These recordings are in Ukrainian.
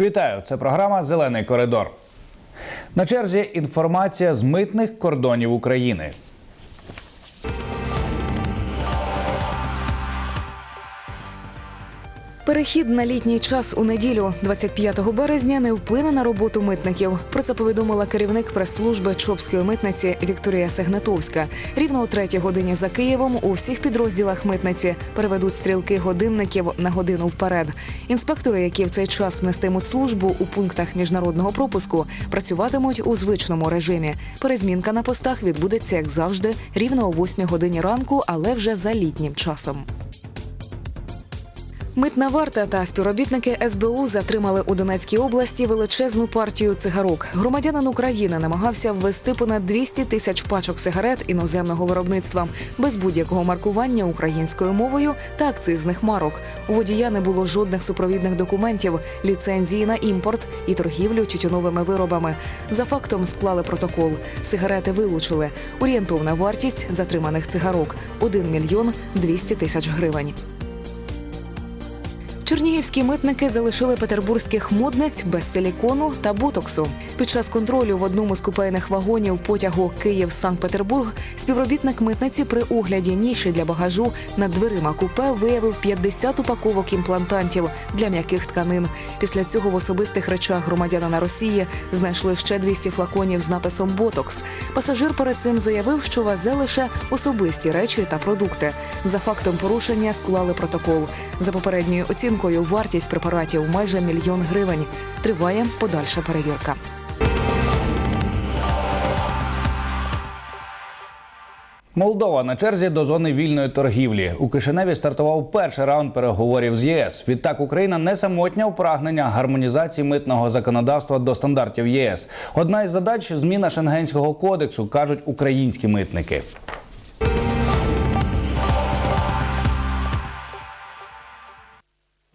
Вітаю! Це програма Зелений коридор. На черзі інформація з митних кордонів України. Перехід на літній час у неділю, 25 березня, не вплине на роботу митників. Про це повідомила керівник прес-служби Чопської митниці Вікторія Сегнатовська. Рівно о третій годині за Києвом у всіх підрозділах митниці переведуть стрілки годинників на годину вперед. Інспектори, які в цей час нестимуть службу у пунктах міжнародного пропуску, працюватимуть у звичному режимі. Перезмінка на постах відбудеться як завжди, рівно о 8 годині ранку, але вже за літнім часом. Митна варта та співробітники СБУ затримали у Донецькій області величезну партію цигарок. Громадянин України намагався ввести понад 200 тисяч пачок сигарет іноземного виробництва без будь-якого маркування українською мовою та акцизних марок. У водія не було жодних супровідних документів, ліцензії на імпорт і торгівлю тютюновими виробами. За фактом склали протокол. Сигарети вилучили. Орієнтовна вартість затриманих цигарок 1 мільйон 200 тисяч гривень. Чернігівські митники залишили петербурзьких модниць без силікону та ботоксу. Під час контролю в одному з купейних вагонів потягу Київ-Санкт-Петербург співробітник митниці при огляді ніші для багажу над дверима купе виявив 50 упаковок імплантантів для м'яких тканин. Після цього в особистих речах громадянина Росії знайшли ще 200 флаконів з написом Ботокс. Пасажир перед цим заявив, що везе лише особисті речі та продукти. За фактом порушення склали протокол. За попередньою оцінкою, вартість препаратів майже мільйон гривень. Триває подальша перевірка. Молдова на черзі до зони вільної торгівлі. У Кишиневі стартував перший раунд переговорів з ЄС. Відтак Україна не самотня у прагнення гармонізації митного законодавства до стандартів ЄС. Одна із задач зміна Шенгенського кодексу, кажуть українські митники.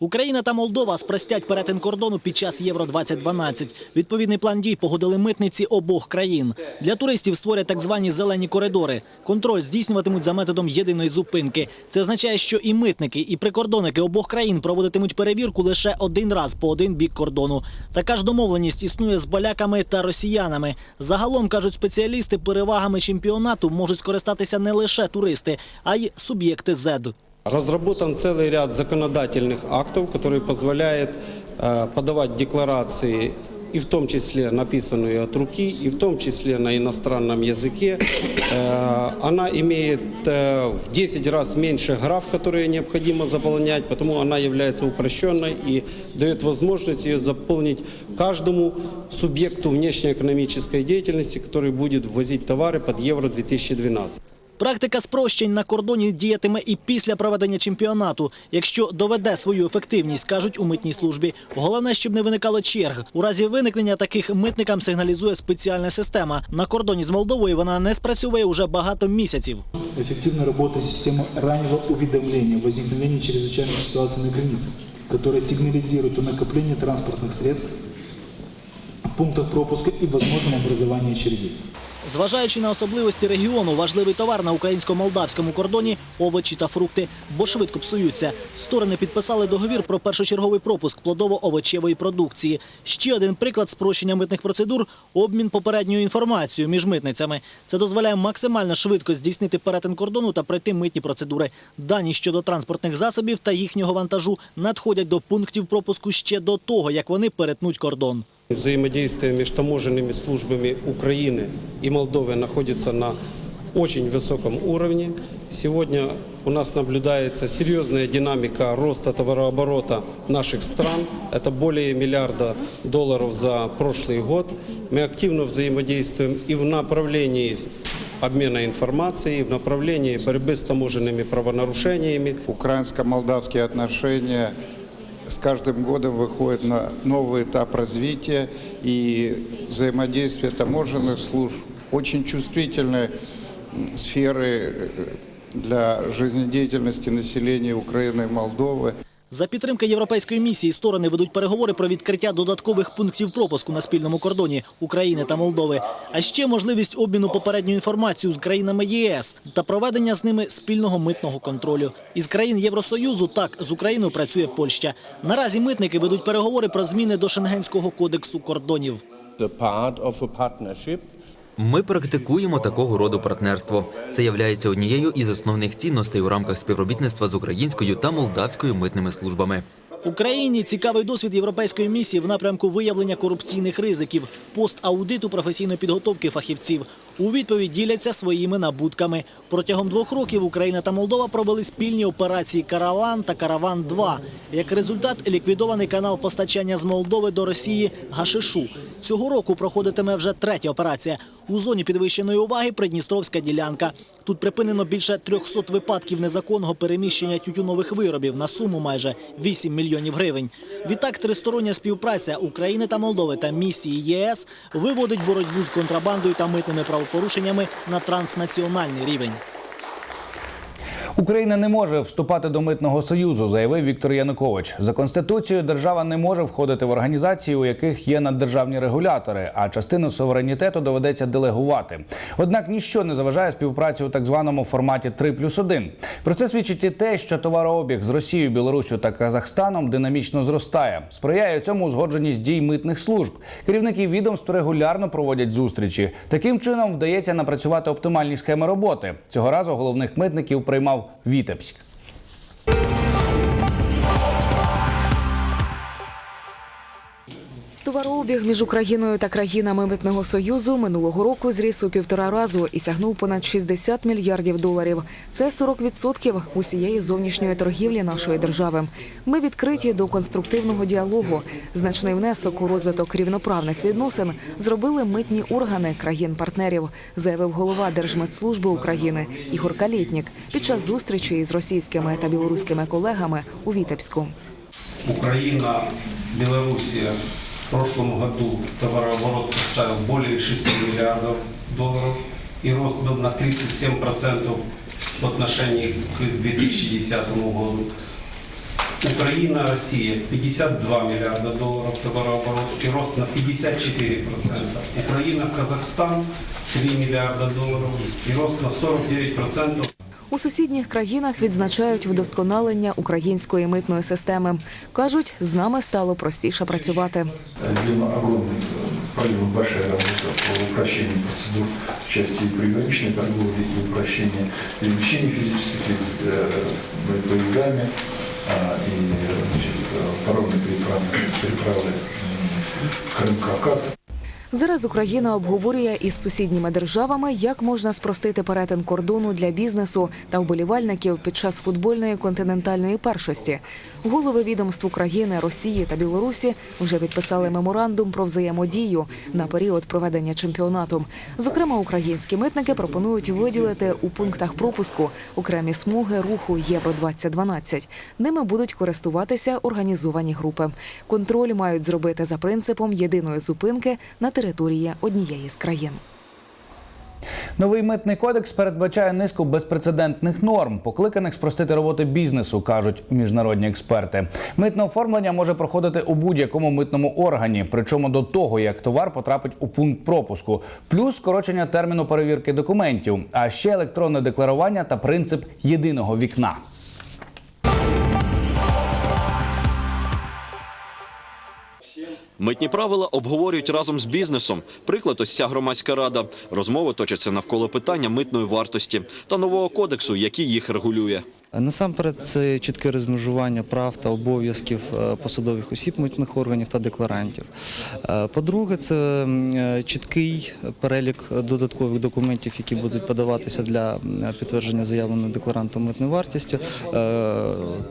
Україна та Молдова спростять перетин кордону під час Євро 2012 Відповідний план дій погодили митниці обох країн. Для туристів створять так звані зелені коридори. Контроль здійснюватимуть за методом єдиної зупинки. Це означає, що і митники, і прикордонники обох країн проводитимуть перевірку лише один раз по один бік кордону. Така ж домовленість існує з поляками та росіянами. Загалом кажуть спеціалісти, перевагами чемпіонату можуть скористатися не лише туристи, а й суб'єкти ЗЕД. Разработан целый ряд законодательных актов, которые позволяют э, подавать декларации и в том числе написанную от руки, и в том числе на иностранном языке. Э, Она имеет э, в 10 раз меньше граф, которые необходимо заполнять, потому она является упрощенной и дает возможность ее заполнить каждому субъекту внешнеэкономической деятельности, который будет ввозить товары под Евро-2012. Практика спрощень на кордоні діятиме і після проведення чемпіонату, якщо доведе свою ефективність, кажуть у митній службі. Головне, щоб не виникало черг. У разі виникнення таких митникам сигналізує спеціальна система. На кордоні з Молдовою вона не спрацьовує уже багато місяців. Эффективно работает система раннего уведомления возникновения чрезвычайной ситуации на границе, которая сигнализирует о накоплении транспортных средств в пунктах пропуска и возможном образовании очередей. Зважаючи на особливості регіону, важливий товар на українсько-молдавському кордоні овочі та фрукти, бо швидко псуються. Сторони підписали договір про першочерговий пропуск плодово-овочевої продукції. Ще один приклад спрощення митних процедур обмін попередньою інформацією між митницями. Це дозволяє максимально швидко здійснити перетин кордону та пройти митні процедури. Дані щодо транспортних засобів та їхнього вантажу надходять до пунктів пропуску ще до того, як вони перетнуть кордон. Взаимодействие между таможенными службами Украины и Молдовы находится на очень высоком уровне. Сегодня у нас наблюдается серьезная динамика роста товарооборота наших стран. Это более миллиарда долларов за прошлый год. Мы активно взаимодействуем и в направлении обмена информацией, и в направлении борьбы с таможенными правонарушениями. Украинско-молдавские отношения с каждым годом выходят на новый этап развития и взаимодействие таможенных служб очень чувствительной м, сферы э, для жизнедеятельности населения Украины и Молдовы. За підтримки європейської місії сторони ведуть переговори про відкриття додаткових пунктів пропуску на спільному кордоні України та Молдови, а ще можливість обміну попередньою інформацією з країнами ЄС та проведення з ними спільного митного контролю. Із країн Євросоюзу так з Україною працює Польща. Наразі митники ведуть переговори про зміни до Шенгенського кодексу кордонів. Ми практикуємо такого роду партнерство. Це являється однією із основних цінностей у рамках співробітництва з українською та молдавською митними службами. Україні цікавий досвід європейської місії в напрямку виявлення корупційних ризиків, пост-аудиту професійної підготовки фахівців. У відповідь діляться своїми набутками. Протягом двох років Україна та Молдова провели спільні операції Караван та Караван 2 Як результат, ліквідований канал постачання з Молдови до Росії Гашишу. Цього року проходитиме вже третя операція. У зоні підвищеної уваги Придністровська ділянка. Тут припинено більше 300 випадків незаконного переміщення тютюнових виробів на суму майже 8 мільйонів гривень. Відтак, тристороння співпраця України та Молдови та місії ЄС виводить боротьбу з контрабандою та митними правопорушеннями на транснаціональний рівень. Україна не може вступати до митного союзу, заявив Віктор Янукович. За конституцією держава не може входити в організації, у яких є наддержавні регулятори, а частину суверенітету доведеться делегувати. Однак ніщо не заважає співпраці у так званому форматі 3 плюс 1. Про це свідчить і те, що товарообіг з Росією, Білоруссю та Казахстаном динамічно зростає. Сприяє цьому узгодженість дій митних служб. Керівники відомств регулярно проводять зустрічі. Таким чином вдається напрацювати оптимальні схеми роботи. Цього разу головних митників приймав Michał Товарообіг між Україною та країнами митного союзу минулого року зріс у півтора разу і сягнув понад 60 мільярдів доларів. Це 40% усієї зовнішньої торгівлі нашої держави. Ми відкриті до конструктивного діалогу. Значний внесок у розвиток рівноправних відносин зробили митні органи країн-партнерів, заявив голова Держмитслужби України Ігор Калітнік під час зустрічі із російськими та білоруськими колегами у Вітебську. Украина, Белоруссия в прошлом году товарооборот составил более 6 миллиардов долларов и рост был на 37% в отношении к 2010 году. Украина, Россия 52 миллиарда долларов товарооборот и рост на 54%. Украина, Казахстан 3 миллиарда долларов и рост на 49%. У сусідніх країнах відзначають вдосконалення української митної системи. кажуть, з нами стало простіше працювати. Сделана огромная, проделана большая работа по упрощению процедур в части и приграничной торговли, и упрощения перемещения физических лиц э, поездами, а, и значит, э, паромной переправы, переправы м, Крым-Кавказ. Зараз Україна обговорює із сусідніми державами, як можна спростити перетин кордону для бізнесу та вболівальників під час футбольної континентальної першості. Голови відомств України, Росії та Білорусі вже підписали меморандум про взаємодію на період проведення чемпіонату. Зокрема, українські митники пропонують виділити у пунктах пропуску окремі смуги руху Євро 2012 Ними будуть користуватися організовані групи. Контроль мають зробити за принципом єдиної зупинки на території однієї з країн. Новий митний кодекс передбачає низку безпрецедентних норм, покликаних спростити роботи бізнесу, кажуть міжнародні експерти. Митне оформлення може проходити у будь-якому митному органі, причому до того, як товар потрапить у пункт пропуску, плюс скорочення терміну перевірки документів, а ще електронне декларування та принцип єдиного вікна. Митні правила обговорюють разом з бізнесом. Приклад ось ця громадська рада. Розмови точаться навколо питання митної вартості та нового кодексу, який їх регулює. Насамперед, це чітке розмежування прав та обов'язків е, посадових осіб митних органів та декларантів. Е, По-друге, це е, чіткий перелік додаткових документів, які будуть подаватися для підтвердження заявленої декларантом митною вартістю.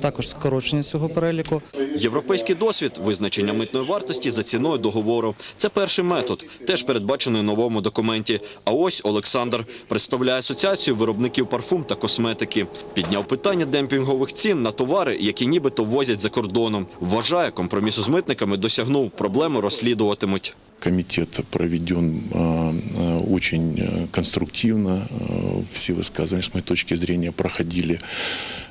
Також скорочення цього переліку. Європейський досвід визначення митної вартості за ціною договору. Це перший метод, теж передбачений у новому документі. А ось Олександр представляє асоціацію виробників парфум та косметики. Підняв питання демпінгових цін на товари, які нібито возять за кордоном. Вважає, компромісу з митниками досягнув, проблему розслідуватимуть. Комитет проведен э, э, очень э, конструктивно. Э, Все высказывания, с моей точки зрения, проходили э,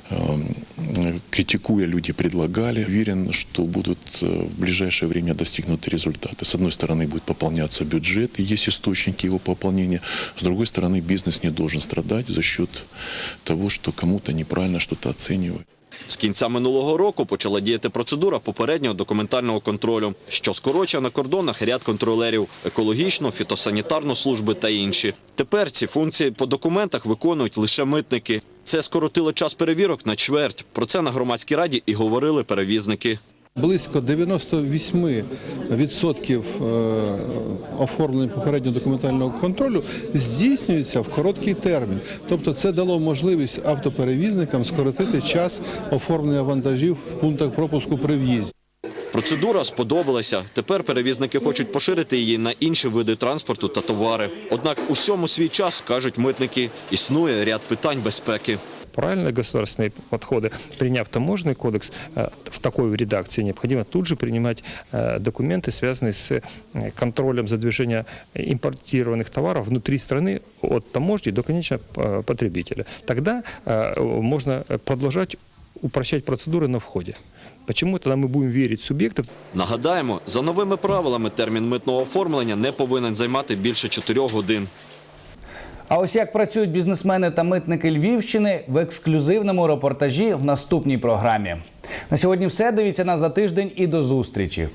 критикуя, люди предлагали. Уверен, что будут э, в ближайшее время достигнуты результаты. С одной стороны, будет пополняться бюджет, и есть источники его пополнения. С другой стороны, бизнес не должен страдать за счет того, что кому-то неправильно что-то оценивают. З кінця минулого року почала діяти процедура попереднього документального контролю, що скорочує на кордонах ряд контролерів – екологічну, фітосанітарну служби та інші. Тепер ці функції по документах виконують лише митники. Це скоротило час перевірок на чверть. Про це на громадській раді і говорили перевізники. Близько 98% е, оформлення попереднього документального контролю здійснюється в короткий термін. Тобто це дало можливість автоперевізникам скоротити час оформлення вантажів в пунктах пропуску при в'їзді. Процедура сподобалася. Тепер перевізники хочуть поширити її на інші види транспорту та товари. Однак усьому свій час, кажуть митники, існує ряд питань безпеки правильные государственные подходы, приняв таможенный кодекс э, в такой редакции, необходимо тут же принимать э, документы, связанные с э, контролем за движение импортированных товаров внутри страны от таможни до конечного э, потребителя. Тогда э, можно продолжать упрощать процедуры на входе. Почему тогда мы будем верить субъектам, Нагадаємо, за новими правилами термін митного оформлення не повинен займати більше 4 годин. А ось як працюють бізнесмени та митники Львівщини в ексклюзивному репортажі в наступній програмі. На сьогодні все. Дивіться нас за тиждень і до зустрічі.